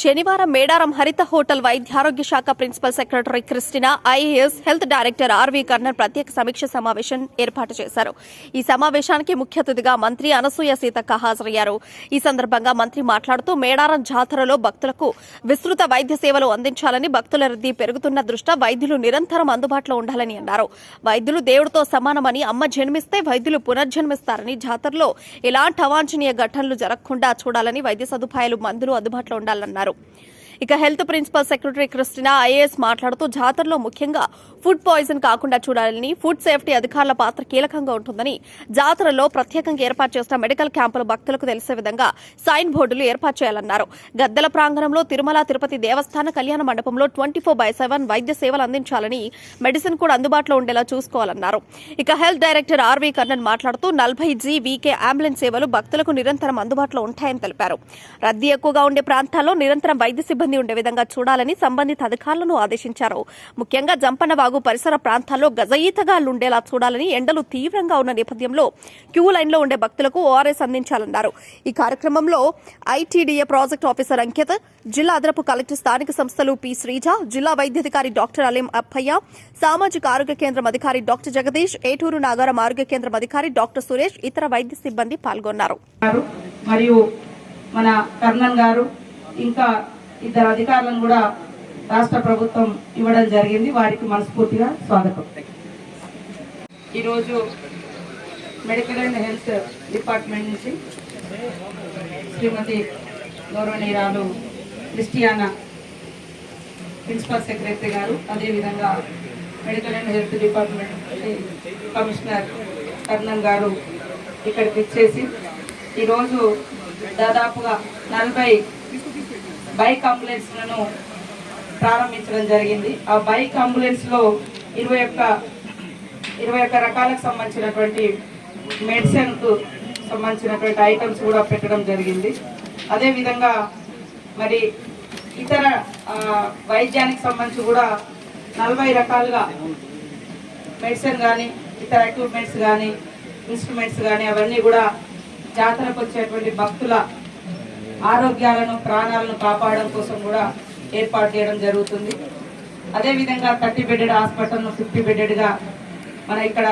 శనివారం మేడారం హరిత హోటల్ వైద్యారోగ్య శాఖ principal secretary Christina IAS health director RV Karnan ప్రత్యేక సమీక్ష సమావేశం ఏర్పాటు చేశారు. ఈ సమావేశానికి ముఖ్య అతిథిగా మంత్రి అనసూయ సీతక్క హాజరయ్యారు. ఈ సందర్భంగా మంత్రి మాట్లాడుతూ మేడారం జాతరలో భక్తులకు విస్తృత వైద్య సేవలు అందించాలని భక్తుల రద్దీ పెరుగుతున్న దృష్ట్యా వైద్యులు నిరంతరం అందుబాటులో ఉండాలని అన్నారు. వైద్యులు దేవుడితో సమానమని అమ్మ జన్మిస్తే వైద్యులు పునర్జన్మిస్తారని జాతరలో ఎలాంటి అవాంఛనీయ ఘటనలు జరగకుండా చూడాలని వైద్య సదుపాయాలు మందులు అందుబాటులో ఉండాలన్నారు. ఇక health principal secretary Christina IAS మాట్లాడుతూ జాతరలో ముఖ్యంగా ఫుడ్ పాయిజన్ కాకుండా చూడాలని ఫుడ్ సేఫ్టీ అధికారుల పాత్ర కీలకంగా ఉంటుందని జాతరలో ప్రత్యేకంగా ఏర్పాటు చేసిన మెడికల్ క్యాంపులు భక్తులకు తెలిసే విధంగా సైన్ బోర్డులు ఏర్పాటు చేయాలన్నారు. గద్దెల ప్రాంగణంలో తిరుమల తిరుపతి దేవస్థాన కళ్యాణ మండపంలో ట్వంటీ ఫోర్ బై సెవెన్ వైద్య సేవలు అందించాలని మెడిసిన్ కూడా అందుబాటులో ఉండేలా చూసుకోవాలన్నారు. ఇక హెల్త్ డైరెక్టర్ ఆర్వీ కర్ణన్ మాట్లాడుతూ నలభై జీ వీకే అంబులెన్స్ సేవలు భక్తులకు నిరంతరం అందుబాటులో ఉంటాయని తెలిపారు. రద్దీ ఎక్కువగా ఉండే ప్రాంతాల్లో నిరంతరం వైద్య సిబ్బంది ఉండే విధంగా చూడాలని సంబంధిత అధికారులను ఆదేశించారు. ముఖ్యంగా జంపనవాగు పరిసర ప్రాంతాల్లో గజయితగాళ్ళుండేలా చూడాలని ఎండలు తీవ్రంగా ఉన్న నేపథ్యంలో క్యూ లైన్లో ఉండే భక్తులకు ఓఆర్ఎస్ అందించాలన్నారు. ఈ కార్యక్రమంలో ఐటీడీఏ ప్రాజెక్ట్ ఆఫీసర్ అంకిత్ జిల్లా అదనపు కలెక్టర్ స్థానిక సంస్థలు పి శ్రీజ జిల్లా వైద్యాధికారి డాక్టర్ అలీం అప్పయ్య సామాజిక ఆరోగ్య కేంద్రం అధికారి డాక్టర్ జగదీష్ ఏటూరు నాగారం ఆరోగ్య కేంద్రం అధికారి డాక్టర్ సురేష్ ఇతర వైద్య సిబ్బంది పాల్గొన్నారు. మరియు మన కర్ణన్ గారు ఇంకా ఇద్దరు అధికారులను కూడా రాష్ట్ర ప్రభుత్వం ఇవ్వడం జరిగింది. వారికి మనస్ఫూర్తిగా స్వాగతం. ఈరోజు మెడికల్ అండ్ హెల్త్ డిపార్ట్మెంట్ నుంచి శ్రీమతి గౌరవనీయురాలు క్రిస్టియానా ప్రిన్సిపల్ సెక్రటరీ గారు అదేవిధంగా medical and health department commissioner Karnam గారు ఇక్కడికి ఇచ్చేసి ఈరోజు దాదాపుగా నలభై బైక్ అంబులెన్స్లను ప్రారంభించడం జరిగింది. ఆ బైక్ అంబులెన్స్లో ఇరవై ఒక్క ఇరవై ఒక్క రకాలకు సంబంధించినటువంటి మెడిసిన్కు సంబంధించినటువంటి ఐటమ్స్ కూడా పెట్టడం జరిగింది. అదేవిధంగా మరి ఇతర వైద్యానికి సంబంధించి కూడా నలభై రకాలుగా మెడిసిన్ కానీ ఇతర ఎక్విప్మెంట్స్ కానీ ఇన్స్ట్రుమెంట్స్ కానీ అవన్నీ కూడా జాతరకు వచ్చేటువంటి భక్తుల ఆరోగ్యాలను ప్రాణాలను కాపాడడం కోసం కూడా ఏర్పాటు చేయడం జరుగుతుంది. అదేవిధంగా థర్టీ బెడెడ్ హాస్పిటల్ను ఫిఫ్టీ బెడెడ్గా మన ఇక్కడ